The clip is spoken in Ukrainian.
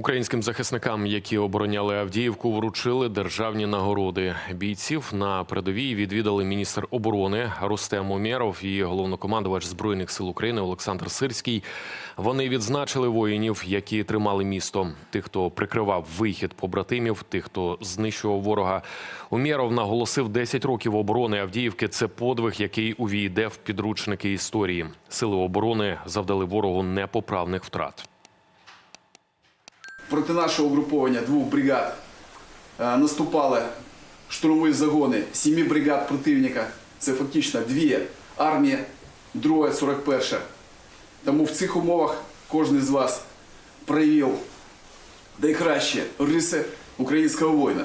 Українським захисникам, які обороняли Авдіївку, вручили державні нагороди. Бійців на передовій відвідали міністр оборони Рустем Умєров і головнокомандувач збройних сил України Олександр Сирський. Вони відзначили воїнів, які тримали місто. Тих, хто прикривав вихід побратимів, тих, хто знищував ворога. Умєров наголосив 10 років оборони Авдіївки. Це подвиг, який увійде в підручники історії. Сили оборони завдали ворогу непоправних втрат. Проти нашого угруповання двох бригад е, наступали штурмові загони сіми бригад противника. Це фактично дві армії, друга 41. Тому в цих умовах кожен з вас проявив найкращі риси українського воїна.